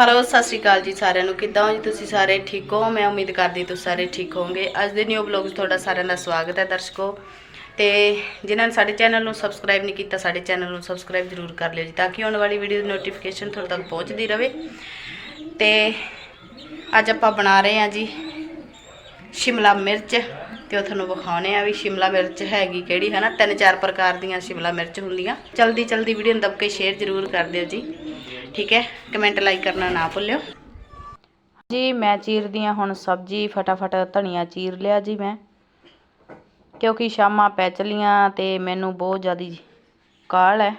Hello ਸਤਿ ਸ਼੍ਰੀ ਅਕਾਲ ਜੀ ਸਾਰਿਆਂ ਨੂੰ। ਕਿੱਦਾਂ ਹੋ ਜੀ ਤੁਸੀਂ ਸਾਰੇ? ਠੀਕ ਹੋ? ਮੈਂ ਉਮੀਦ ਕਰਦੀ ਤੁਸੀਂ ਸਾਰੇ ਠੀਕ ਹੋਵੋਗੇ। ਅੱਜ ਦੇ ਨਿਊ ਬਲੌਗ 'ਚ ਤੁਹਾਡਾ ਸਾਰਿਆਂ ਦਾ ਸਵਾਗਤ ਹੈ ਦਰਸ਼ਕੋ। ਤੇ ਜਿਨ੍ਹਾਂ ਨੇ ਸਾਡੇ ਚੈਨਲ ਨੂੰ ਸਬਸਕ੍ਰਾਈਬ ਨਹੀਂ ਕੀਤਾ, ਸਾਡੇ ਚੈਨਲ ਨੂੰ ਸਬਸਕ੍ਰਾਈਬ ਜ਼ਰੂਰ ਕਰ ਲਿਓ ਜੀ, ਤਾਂ ਕਿ ਆਉਣ ਵਾਲੀ ਵੀਡੀਓ ਦੀ ਨੋਟੀਫਿਕੇਸ਼ਨ ਤੁਹਾਡੇ ਤੱਕ ਪਹੁੰਚਦੀ ਰਹੇ। ਤੇ ਅੱਜ ਆਪਾਂ ਬਣਾ ਰਹੇ ਹਾਂ ਜੀ ਸ਼ਿਮਲਾ ਮਿਰਚ। ਤੇ ਉਹ ਤੁਹਾਨੂੰ ਵਿਖਾਉਣੇ ਆ ਵੀ ਸ਼ਿਮਲਾ ਮਿਰਚ ਹੈਗੀ ਕਿਹੜੀ ਹੈ ਨਾ ਤਿੰਨ ਚਾਰ ਪ੍ਰਕਾਰ ਦੀਆਂ ਸ਼ਿਮਲਾ ਮਿਰਚ ਹੁੰਦੀਆਂ। ਜਲਦੀ ਜਲਦੀ ਵੀਡੀਓ ਨੂੰ ਦਬ ਕੇ ਸ਼ੇਅਰ ਜ਼ਰੂਰ ਕਰ ਦਿਓ ਜੀ। ਠੀਕ ਹੈ? ਕਮੈਂਟ ਲਾਈਕ ਕਰਨਾ ਨਾ ਭੁੱਲਿਓ। ਜੀ, ਮੈਂ ਚੀਰਦੀ ਹਾਂ ਹੁਣ ਸਬਜ਼ੀ, ਫਟਾਫਟ ਧਨੀਆ ਚੀਰ ਲਿਆ ਜੀ ਮੈਂ। ਕਿਉਂਕਿ ਸ਼ਾਮਾਂ ਪੈ ਚਲੀਆਂ ਤੇ ਮੈਨੂੰ ਬਹੁਤ ਜ਼ਿਆਦੀ ਕਾਲ ਹੈ।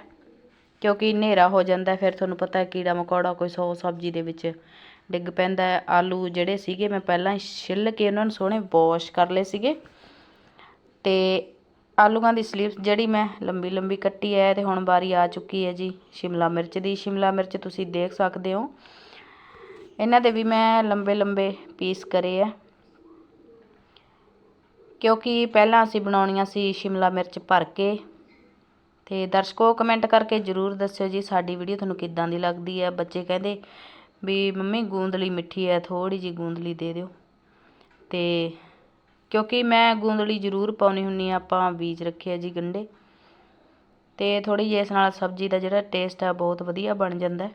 ਕਿਉਂਕਿ ਹਨੇਰਾ ਹੋ ਜਾਂਦਾ, ਫਿਰ ਤੁਹਾਨੂੰ ਪਤਾ ਕੀੜਾ ਮਕੌੜਾ ਕੋਈ ਸੌ ਸਬਜ਼ੀ ਦੇ ਵਿੱਚ ਡਿੱਗ ਪੈਂਦਾ ਹੈ। ਆਲੂ ਜਿਹੜੇ ਸੀਗੇ ਮੈਂ ਪਹਿਲਾਂ ਛਿੱਲ ਕੇ ਉਹਨਾਂ ਨੂੰ ਸੋਹਣੇ ਵਾਸ਼ ਕਰ ਲਏ ਸੀਗੇ। ਤੇ ਆਲੂਆਂ ਦੀ ਸਲੀਵਸ ਜਿਹੜੀ ਮੈਂ ਲੰਬੀ ਲੰਬੀ ਕੱਟੀ ਹੈ ਤੇ ਹੁਣ ਵਾਰੀ ਆ ਚੁੱਕੀ ਹੈ ਜੀ। ਸ਼ਿਮਲਾ ਮਿਰਚ ਦੀ। ਸ਼ਿਮਲਾ ਮਿਰਚ ਤੁਸੀਂ ਦੇਖ ਸਕਦੇ ਹੋ। ਇਹਨਾਂ ਦੇ ਵੀ ਮੈਂ ਲੰਬੇ ਲੰਬੇ ਪੀਸ ਕਰੇ ਆ ਕਿਉਂਕਿ ਪਹਿਲਾਂ ਅਸੀਂ ਬਣਾਉਣੀਆਂ ਸੀ ਸ਼ਿਮਲਾ ਮਿਰਚ ਭਰ ਕੇ। ਤੇ ਦਰਸ਼ਕੋ ਕਮੈਂਟ ਕਰਕੇ ਜਰੂਰ ਦੱਸਿਓ ਜੀ ਸਾਡੀ ਵੀਡੀਓ ਤੁਹਾਨੂੰ ਕਿੱਦਾਂ ਦੀ ਲੱਗਦੀ ਹੈ। ਬੱਚੇ ਕਹਿੰਦੇ ਵੀ ਮੰਮੀ ਗੂੰਦਲੀ ਮਿੱਠੀ ਹੈ ਥੋੜੀ ਜੀ ਗੂੰਦਲੀ ਦੇ ਦਿਓ। ਤੇ ਕਿਉਂਕਿ ਮੈਂ ਗੂੰਦਲੀ ਜ਼ਰੂਰ ਪਾਉਣੀ ਹੁੰਨੀ ਆ ਆਪਾਂ ਬੀਜ ਰੱਖਿਆ ਜੀ ਗੰਡੇ ਤੇ ਥੋੜੀ ਜਿਹੀ ਇਸ ਨਾਲ ਸਬਜ਼ੀ ਦਾ ਜਿਹੜਾ ਟੇਸਟ ਆ, ਬਹੁਤ ਵਧੀਆ ਬਣ ਜਾਂਦਾ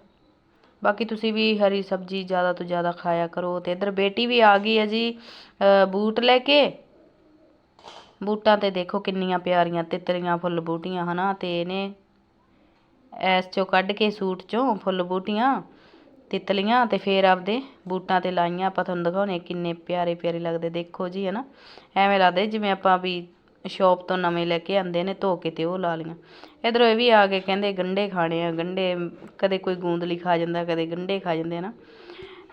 ਬਾਕੀ ਤੁਸੀਂ ਵੀ ਹਰੀ ਸਬਜ਼ੀ ਜ਼ਿਆਦਾ ਤੋਂ ਜ਼ਿਆਦਾ ਖਾਇਆ ਕਰੋ। ਤੇ ਇਧਰ ਬੇਟੀ ਵੀ ਆ ਗਈ ਹੈ ਜੀ ਬੂਟ ਲੈ ਕੇ। ਬੂਟਾਂ ਤੇ ਦੇਖੋ ਕਿੰਨੀਆਂ ਪਿਆਰੀਆਂ, ਤਿੱਤਰੀਆਂ ਫੁੱਲ ਬੂਟੀਆਂ, ਹਨਾ। ਤੇ ਇਹਨੇ ਐਸ ਚੋਂ ਕੱਢ ਕੇ ਸੂਟ ਚੋਂ ਫੁੱਲ ਬੂਟੀਆਂ ਤਿਤਲੀਆਂ ਤੇ ਫੇਰ ਆਪਦੇ ਬੂਟਾਂ ਤੇ ਲਾਈਆਂ। ਆਪਾਂ ਤੁਹਾਨੂੰ ਦਿਖਾਉਣੇ ਕਿੰਨੇ ਪਿਆਰੇ ਪਿਆਰੇ ਲੱਗਦੇ। ਦੇਖੋ ਜੀ, ਹਨਾ। ਐਵੇਂ ਲੱਗਦੇ ਜਿਵੇਂ ਆਪਾਂ ਵੀ ਸ਼ੌਪ ਤੋਂ ਨਵੇਂ ਲੈ ਕੇ ਆਂਦੇ ਨੇ, ਧੋ ਕੇ ਤੇ ਉਹ ਲਾ ਲੀਆਂ ਇਧਰੋਂ ਇਹ ਵੀ ਆ ਕੇ ਕਹਿੰਦੇ ਗੰਡੇ ਖਾਣੇ ਆ। ਗੰਡੇ ਕਦੇ ਕੋਈ ਗੂੰਦਲੀ ਖਾ ਜਾਂਦਾ, ਕਦੇ ਗੰਡੇ ਖਾ ਜਾਂਦੇ ਨਾ।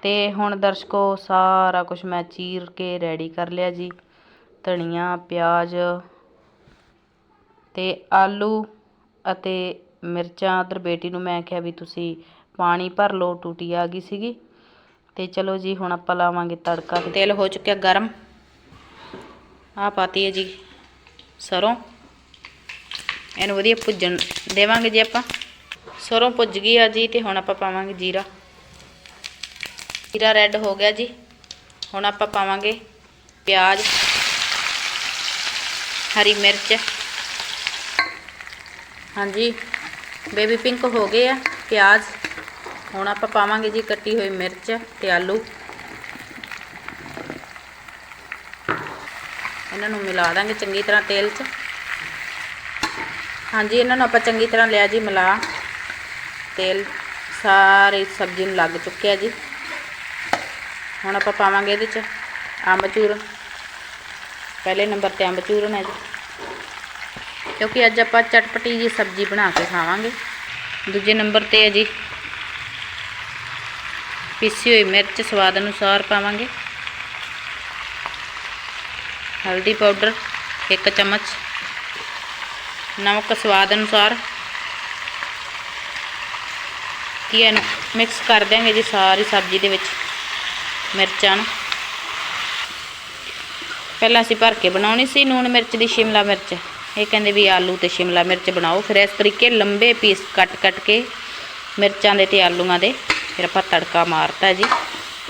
ਤੇ ਹੁਣ ਦਰਸ਼ਕੋ, ਸਾਰਾ ਕੁਝ ਮੈਂ ਚੀਰ ਕੇ ਰੈਡੀ ਕਰ ਲਿਆ ਜੀ। ਧਨੀਆ, ਪਿਆਜ਼ ਤੇ ਆਲੂ ਅਤੇ ਮਿਰਚਾਂ। ਉਧਰ ਬੇਟੀ ਨੂੰ ਮੈਂ ਕਿਹਾ ਵੀ ਤੁਸੀਂ ਪਾਣੀ ਭਰ ਲਓ, ਟੂਟੀ ਆ ਗਈ ਸੀਗੀ। ਤੇ ਚਲੋ ਜੀ, ਹੁਣ ਆਪਾਂ ਲਾਵਾਂਗੇ ਤੜਕਾ। ਤੇਲ ਹੋ ਚੁੱਕਿਆ ਗਰਮ। ਆ ਪਾਤੀ ਹੈ ਜੀ ਸਰੋਂ। ਇਹਨੂੰ ਵਧੀਆ ਭੁੱਜਣ ਦੇਵਾਂਗੇ ਜੀ ਆਪਾਂ। ਸਰੋਂ ਭੁੱਜ ਗਈ ਆ ਜੀ, ਤੇ ਹੁਣ ਆਪਾਂ ਪਾਵਾਂਗੇ ਜੀਰਾ। ਜੀਰਾ ਰੈੱਡ ਹੋ ਗਿਆ ਜੀ। ਹੁਣ ਆਪਾਂ ਪਾਵਾਂਗੇ ਪਿਆਜ਼, ਹਰੀ ਮਿਰਚ। ਹਾਂਜੀ ਬੇਬੀ ਪਿੰਕ ਹੋ ਗਏ ਆ ਪਿਆਜ਼। ਹੁਣ ਆਪਾਂ ਪਾਵਾਂਗੇ ਜੀ ਕੱਟੀ ਹੋਈ ਮਿਰਚ ਤੇ ਆਲੂ। ਇਹਨਾਂ ਨੂੰ ਮਿਲਾ ਦਾਂਗੇ ਚੰਗੀ ਤਰ੍ਹਾਂ ਤੇਲ 'ਚ। ਹਾਂਜੀ, ਇਹਨਾਂ ਨੂੰ ਆਪਾਂ ਚੰਗੀ ਤਰ੍ਹਾਂ ਲਿਆ ਜੀ ਮਿਲਾ। ਤੇਲ, ਸਾਰੀ ਸਬਜ਼ੀ ਨੂੰ ਲੱਗ ਚੁੱਕਿਆ ਜੀ। ਹੁਣ ਆਪਾਂ ਪਾਵਾਂਗੇ ਇਹਦੇ 'ਚ ਅੰਬਚੂਰ। ਪਹਿਲੇ ਨੰਬਰ ਤੇ ਅੰਬਚੂਰਨ ਹੈ ਜੀ। ਕਿਉਂਕਿ ਅੱਜ ਆਪਾਂ ਚਟਪਟੀ ਜੀ ਸਬਜ਼ੀ ਬਣਾ ਕੇ ਖਾਵਾਂਗੇ। ਦੂਜੇ ਨੰਬਰ ਤੇ ਹੈ ਜੀ ਪੀਸੀ ਹੋਈ ਮਿਰਚ ਸਵਾਦ ਅਨੁਸਾਰ ਪਾਵਾਂਗੇ। ਹਲਦੀ ਪਾਊਡਰ 1 ਚਮਚ। ਨਮਕ ਸਵਾਦ ਅਨੁਸਾਰ। ਕੀ ਇਹਨੂੰ ਮਿਕਸ ਕਰ ਦਿਆਂਗੇ ਜੀ ਸਾਰੀ ਸਬਜ਼ੀ ਦੇ ਵਿੱਚ ਮਿਰਚਾਂ ਨੂੰ। ਪਹਿਲਾਂ ਅਸੀਂ ਭਰ ਕੇ ਬਣਾਉਣੀ ਸੀ ਨੂਣ ਮਿਰਚ ਦੀ ਸ਼ਿਮਲਾ ਮਿਰਚ। ਇਹ ਕਹਿੰਦੇ ਵੀ ਆਲੂ ਤੇ ਸ਼ਿਮਲਾ ਮਿਰਚ ਬਣਾਓ। ਫਿਰ ਇਸ ਤਰੀਕੇ ਲੰਬੇ ਪੀਸ ਕੱਟ ਕੱਟ ਕੇ ਮਿਰਚਾਂ ਦੇ ਤੇ ਆਲੂਆਂ ਦੇ ਫਿਰ ਆਪਾਂ ਤੜਕਾ ਮਾਰਤਾ ਜੀ,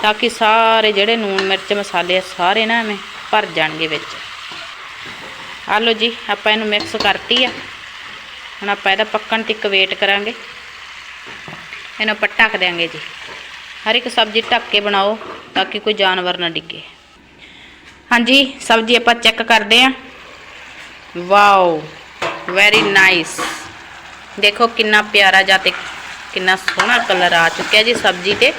ਤਾਂ ਕਿ ਸਾਰੇ ਜਿਹੜੇ ਨੂਣ ਮਿਰਚ ਮਸਾਲੇ ਆ, ਸਾਰੇ ਨਾ ਐਵੇਂ ਭਰ ਜਾਣਗੇ ਵਿੱਚ। ਆਲੋ ਜੀ, ਆਪਾਂ ਇਹਨੂੰ ਮਿਕਸ ਕਰਤੀ ਆ। ਹੁਣ ਆਪਾਂ ਇਹਦਾ ਪੱਕਣ ਤੱਕ ਵੇਟ ਕਰਾਂਗੇ। ਇਹਨੂੰ ਆਪਾਂ ਢੱਕ ਦਿਆਂਗੇ ਜੀ। ਹਰ ਇੱਕ ਸਬਜ਼ੀ ਢੱਕ ਕੇ ਬਣਾਓ, ਤਾਂ ਕਿ ਕੋਈ ਜਾਨਵਰ ਨਾ ਡਿੱਗੇ। ਹਾਂਜੀ, ਸਬਜ਼ੀ ਆਪਾਂ ਚੈੱਕ ਕਰਦੇ ਆਂ। ਵਾਓ ਵੈਰੀ ਨਾਈਸ ਦੇਖੋ ਕਿੰਨਾ ਪਿਆਰਾ ਜਾਂ ਤੇ ਕਿੰਨਾ ਸੋਹਣਾ ਕਲਰ ਆ ਚੁੱਕਿਆ ਜੀ ਸਬਜ਼ੀ ਤੇ।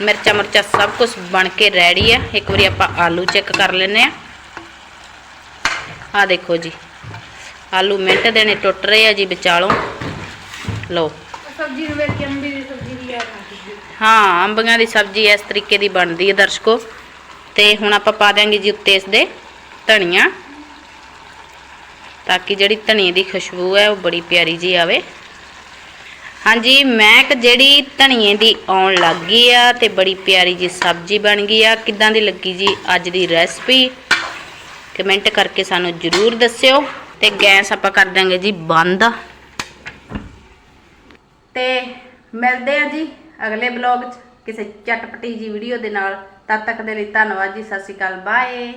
ਮਿਰਚਾਂ ਮਿਰਚਾਂ ਸਭ ਕੁਝ ਬਣ ਕੇ ਰੈਡੀ ਆ। ਇੱਕ ਵਾਰੀ ਆਪਾਂ ਆਲੂ ਚੈੱਕ ਕਰ ਲੈਨੇ ਆ। ਆ ਦੇਖੋ ਜੀ ਆਲੂ ਮਿੰਟ ਦੇ ਨੇ ਟੁੱਟ ਰਹੇ ਆ ਜੀ ਵਿਚਾਲੋਂ। ਲਓ। ਸਬਜ਼ੀ ਨੂੰ ਵੇਖ ਕੇ ਅੰਬੀ ਦੀ ਸਬਜ਼ੀ ਦੀ ਯਾਦ ਹਾਂ ਅੰਬੀਆਂ ਦੀ ਸਬਜ਼ੀ ਇਸ ਤਰੀਕੇ ਦੀ ਬਣਦੀ ਹੈ ਦਰਸ਼ਕੋ। ਤੇ ਹੁਣ ਆਪਾਂ ਪਾ ਦਿਆਂਗੇ ਜੀ ਉੱਤੇ ਇਸ ਦੇ ਧਨੀਆ। ਤਾਂ ਕਿ ਜਿਹੜੀ ਧਨੀਏ ਦੀ ਖੁਸ਼ਬੂ ਹੈ ਉਹ ਬੜੀ ਪਿਆਰੀ ਜੀ ਆਵੇ। ਹਾਂਜੀ ਮੈਕ ਜਿਹੜੀ ਧਨੀਏ ਦੀ ਆਉਣ ਲੱਗ ਗਈ ਆ ਤੇ ਬੜੀ ਪਿਆਰੀ ਜੀ ਸਬਜ਼ੀ ਬਣ ਗਈ ਆ। ਕਿੱਦਾਂ ਦੀ ਲੱਗੀ ਜੀ ਅੱਜ ਦੀ ਰੈਸਪੀ ਕਮੈਂਟ ਕਰਕੇ ਸਾਨੂੰ ਜਰੂਰ ਦੱਸਿਓ ਤੇ ਗੈਸ ਆਪਾਂ ਕਰ ਦਾਂਗੇ ਜੀ ਬੰਦ। ਤੇ ਮਿਲਦੇ ਆ ਜੀ ਅਗਲੇ ਬਲੌਗ 'ਚ ਕਿਸੇ ਚਟਪਟੀ ਜੀ ਵੀਡੀਓ ਦੇ ਨਾਲ। ਤਦ ਤੱਕ ਦੇ ਲਈ ਧੰਨਵਾਦ ਜੀ, ਸਤਿ ਸ਼੍ਰੀ ਅਕਾਲ, ਬਾਏ।